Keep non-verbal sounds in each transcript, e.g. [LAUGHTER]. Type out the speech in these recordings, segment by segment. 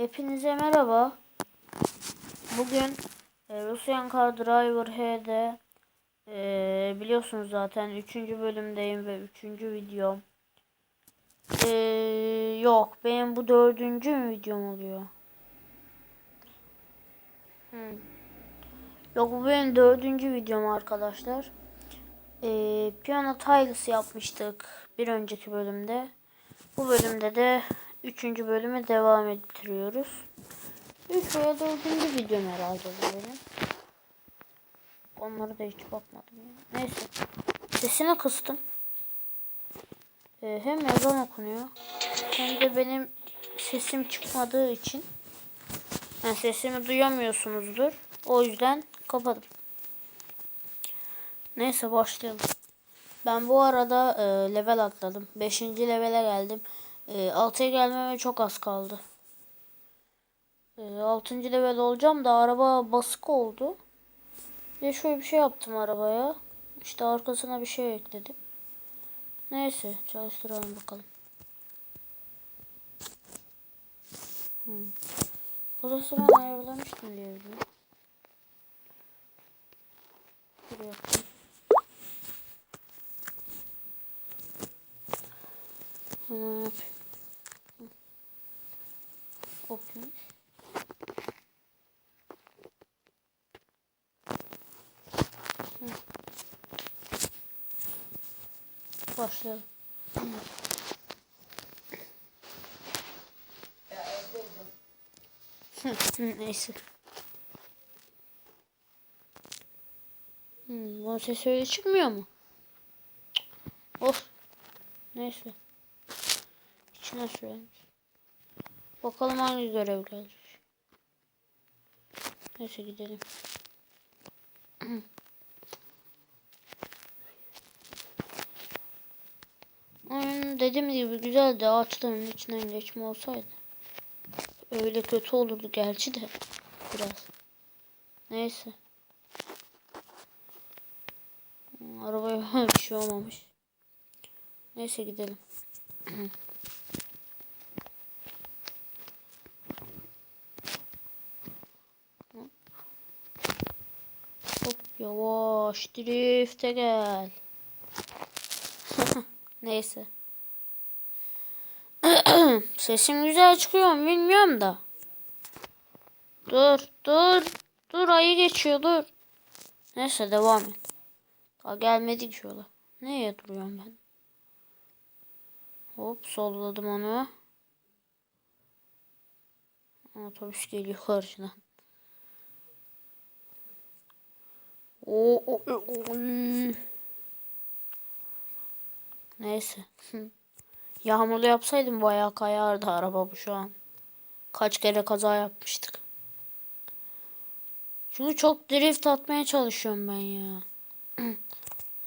Hepinize merhaba. Bugün e, Russian Car Driver H'de e, biliyorsunuz zaten 3. bölümdeyim ve 3. videom. E, yok benim bu 4. videom oluyor. Hmm. Yok bu benim 4. videom arkadaşlar. E, piyano tiles yapmıştık bir önceki bölümde. Bu bölümde de 3. bölüme devam ettiriyoruz. 3 veya 4. videom herhalde bu benim. Onlara da hiç bakmadım ya. Neyse. Sesini kıstım. Ee, hem yazan okunuyor hem de benim sesim çıkmadığı için yani sesimi duyamıyorsunuzdur. O yüzden kapadım. Neyse başlayalım. Ben bu arada e, level atladım. 5. levele geldim. E, 6'ya gelmeme çok az kaldı. E, 6. level olacağım da araba basık oldu. Ve şöyle bir şey yaptım arabaya. İşte arkasına bir şey ekledim. Neyse çalıştıralım bakalım. Hmm. Burası ben ayarlamıştım diye biliyorum. Yapayım. Hemen yapayım. Kopyayım. Hı. Başlayalım. Neyse. Hmm, bunun sesi öyle çıkmıyor mu? Of. Neyse. İçine sürermiş. Bakalım hangi görev gelecek. Neyse gidelim. [CLEARS THROAT] Oyun dediğim gibi güzeldi. Ağaçların içinden geçme olsaydı. Öyle kötü olurdu gerçi de. Biraz. Neyse. Arabaya [LAUGHS] bir şey olmamış. Neyse gidelim. [CLEARS THROAT] Hop yavaş drifte gel. [LAUGHS] Neyse. [CLEARS THROAT] Sesim güzel çıkıyor mu bilmiyorum da. Dur dur. Dur ayı geçiyor dur. Neyse devam et. Daha gelmedik şu yola. Neye duruyorum ben? Hop solladım onu. Otobüs geliyor karşıdan. Oo, o, o, oy. Neyse. [LAUGHS] Yağmurlu yapsaydım bayağı kayardı araba bu şu an. Kaç kere kaza yapmıştık. Çünkü çok drift atmaya çalışıyorum ben ya. [CLEARS THROAT]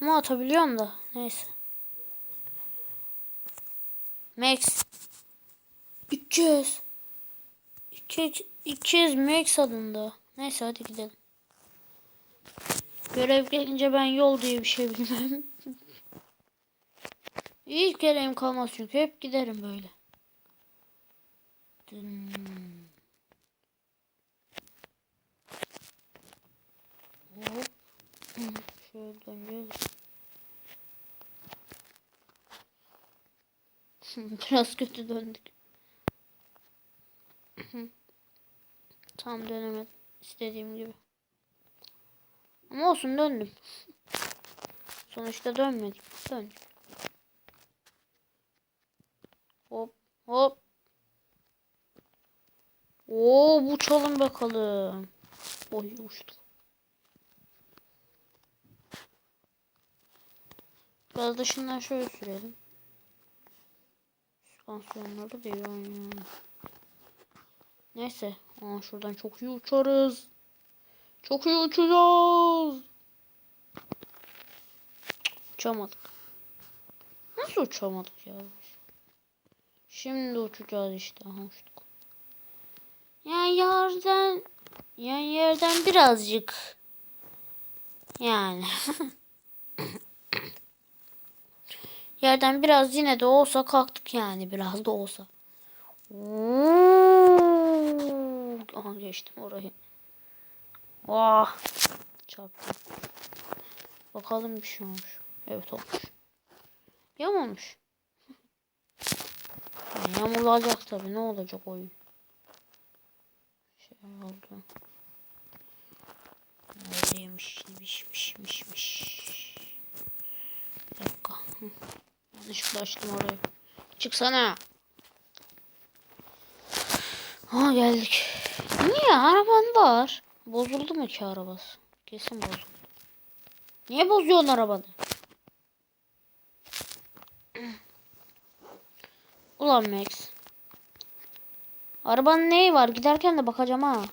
Ama atabiliyorum da. Neyse. Max. 300. 200, 200 Max adında. Neyse hadi gidelim. Görev gelince ben yol diye bir şey bilmem. İlk görevim kalmaz çünkü hep giderim böyle. Dın. Hop. Şöyle döneceğiz. [LAUGHS] Biraz kötü döndük. Tam dönemedim. istediğim gibi. Ama olsun döndüm. Sonuçta dönmedik. Döndük. Hop hop. Oo bu çalın bakalım. Oy uçtu. Biraz da şöyle sürelim. Süspansiyonları diyor ya. Neyse. Aa, şuradan çok iyi uçarız. Çok iyi uçacağız. Uçamadık. Nasıl uçamadık ya? Şimdi uçacağız işte. Aha uçtuk. Yani yerden yani yerden birazcık yani [LAUGHS] yerden biraz yine de olsa kalktık yani biraz da olsa. Oo. geçtim orayı. Vah. Çarptım. Bakalım bir şey olmuş. Evet olmuş. Yam olmuş. [LAUGHS] Tabi ne olacak oyun. Şey oldu. Öyleymiş, miş, miş, miş, miş. Bir dakika. Yanlışlıkla açtım orayı. Çıksana. Ha geldik. Niye araban var? Bozuldu mu ki arabası? Kesin bozuldu. Niye bozuyorsun arabanı? [CLEARS THROAT] Ulan Max. Arabanın neyi var? Giderken de bakacağım ha.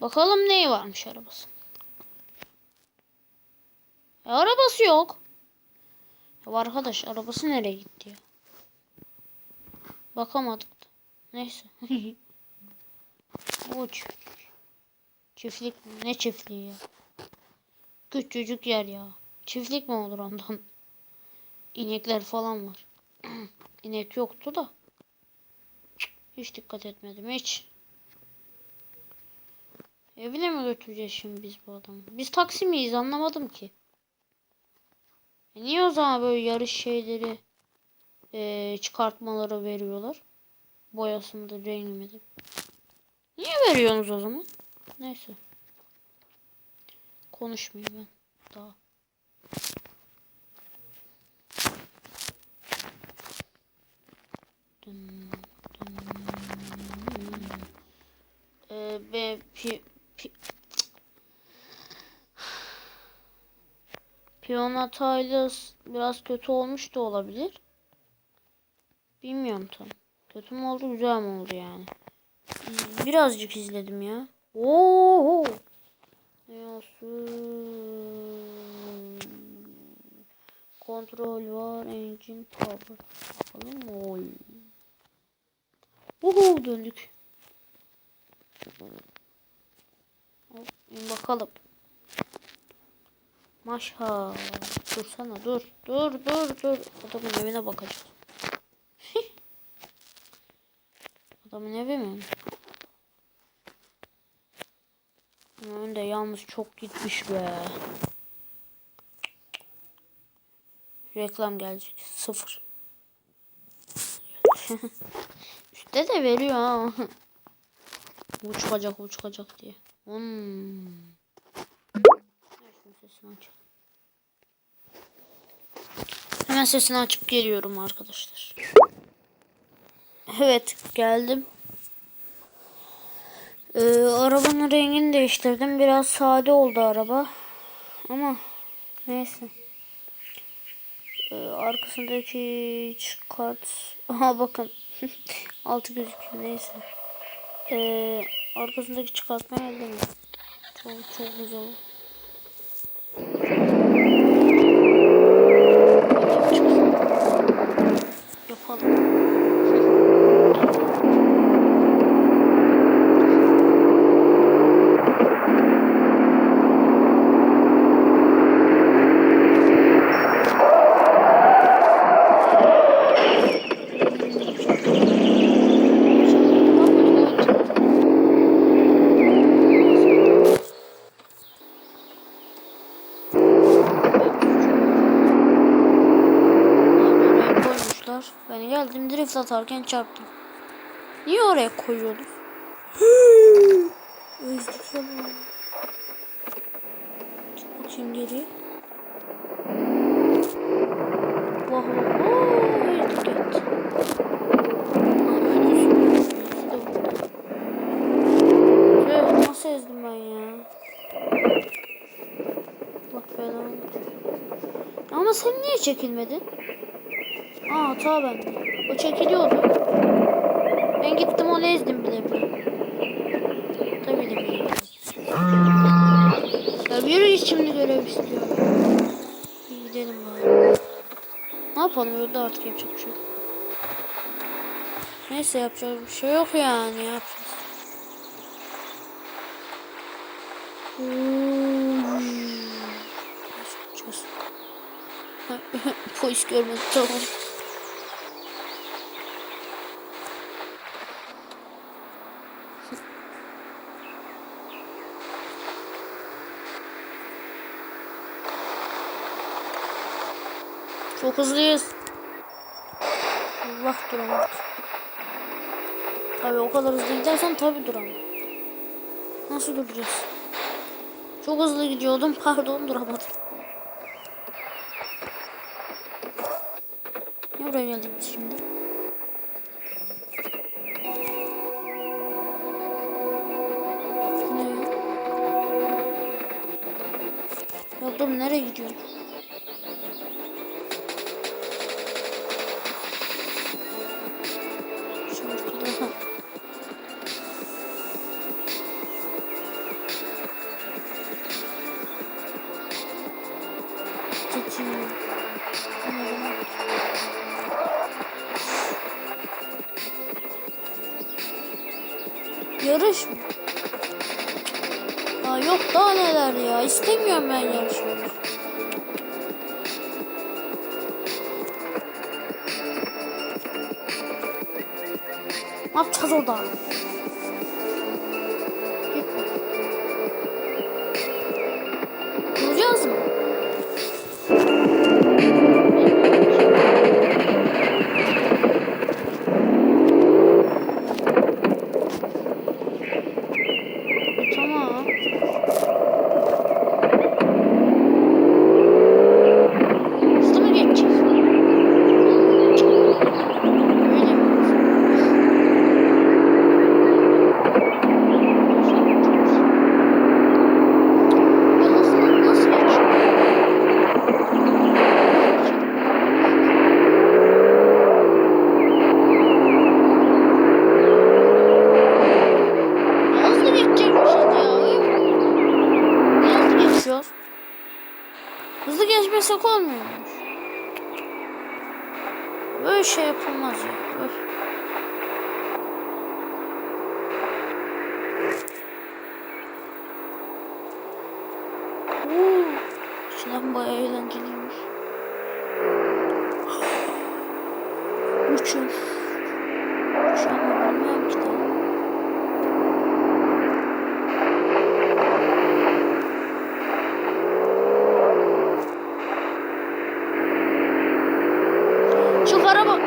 Bakalım neyi varmış arabası. E, arabası yok. Ya arkadaş arabası nereye gitti ya? Bakamadık. Neyse. [LAUGHS] o çiftlik. Çiftlik? Ne çiftliği ya? Küçücük yer ya. Çiftlik mi olur ondan? İnekler falan var. [CLEARS THROAT] İnek yoktu da. Hiç dikkat etmedim hiç. Evine mi götüreceğiz şimdi biz bu adamı? Biz taksi miyiz anlamadım ki. E niye o zaman böyle yarış şeyleri e, çıkartmaları veriyorlar? Boyasını da de. Niye veriyorsunuz o zaman? Neyse. Konuşmayayım ben daha. Dın. Ee, ve pi, pi, Piyano Taylas biraz kötü olmuş da olabilir. Bilmiyorum tam. Kötü mü oldu güzel mi oldu yani. Birazcık izledim ya. Oo. Ne olsun? Kontrol var. Engine power. Bakalım mı? Oy. Uhu döndük. Bakalım. Maşa. Dursana dur. Dur dur dur. Adamın evine bakacağız. Adamın evi mi? Önde yalnız çok gitmiş be. Reklam gelecek. Sıfır. [LAUGHS] Üstte de veriyor ha. bu çıkacak diye. Hmm. Hemen sesini açıp geliyorum arkadaşlar. Evet geldim. Ee, arabanın rengini değiştirdim. Biraz sade oldu araba. Ama neyse. Ee, arkasındaki çıkart. [LAUGHS] Aha bakın. [LAUGHS] Altı gözüküyor neyse. Ee, arkasındaki çıkartma elde mi? Çok çok güzel. Yapalım. Oraya koymuşlar. Ben drift atarken çarptım. Niye oraya bu. Çık bakayım geri. Vah vah vah. Nasıl ezdim ben ya? Bak belanı. Ama sen niye çekilmedin? Aa hata bende. O çekiliyordu. Ben gittim onu ezdim bile bile. Tabii bile. Ya bir şimdi görev istiyor. Bir gidelim bari. Ne yapalım öldü artık yapacak bir şey yok. Neyse yapacak bir şey yok yani yapacağız? [LAUGHS] Polis görmedi tamam. Çok hızlıyız. Allah duramaz. Tabi o kadar hızlı gidersen tabi duramam. Nasıl duracağız? Çok hızlı gidiyordum. [LAUGHS] Pardon duramadım. Ne buraya geldik biz şimdi? Ne? Ya dur nereye gidiyorsun? 맙차소다. Allah'ım bayağı eğlenceliymiş. Uçuş. Uçan haberim yok Çık araba.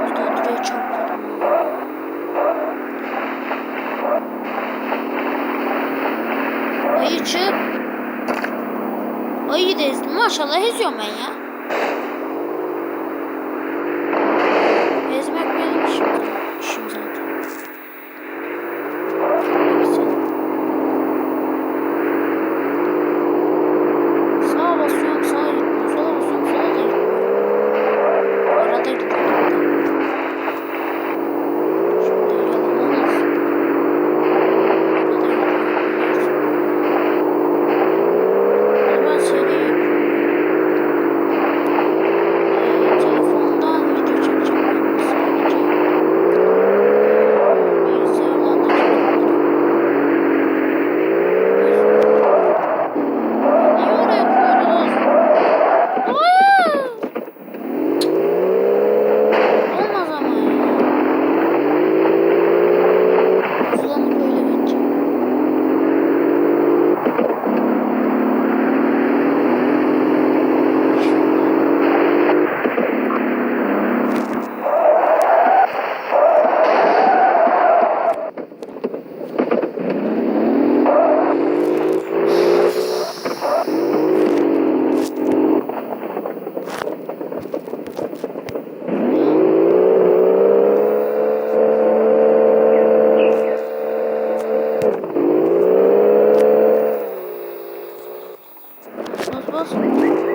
Burada duruyor çabuk. Hayır çık maşallah eziyorum ben ya. 说什么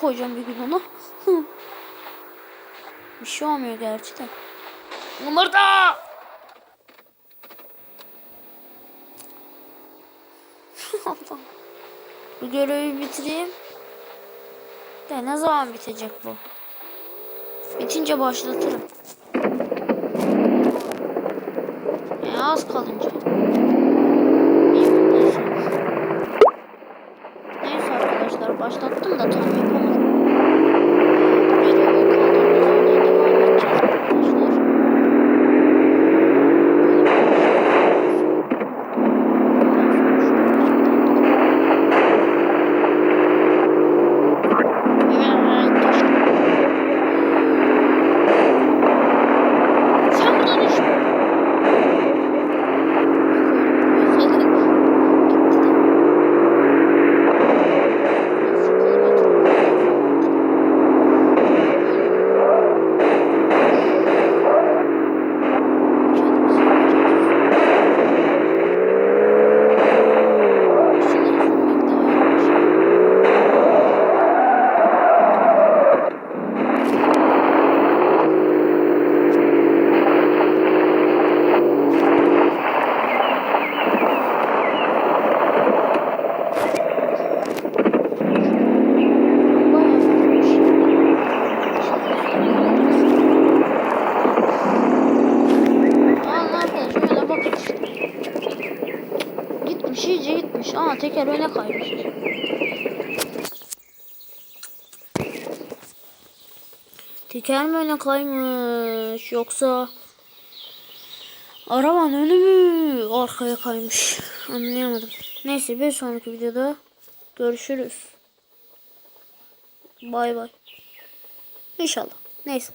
koyacağım bir gün onu. bir şey olmuyor gerçi de. Umurda! Allah. Bu görevi bitireyim. De ne zaman bitecek bu? Bitince başlatırım. E, az kalınca. Başlattım da tam yapamadım. Görevi kaldığımız yerden devam edeceğiz arkadaşlar. Evet, geçtim. Sen buradan düş. Gitti de. Nasıl kilometre Kendimizi yapacağız. Şunları sürmek daha iyi bir şey. Bayağı varmış. Allah arkadaş şöyle bakın işte. Gitmiş iyice teker öne kaymış. Teker mi öne kaymış yoksa araban önü mü arkaya kaymış anlayamadım. Neyse bir sonraki videoda görüşürüz. Bay bay. İnşallah. Neyse.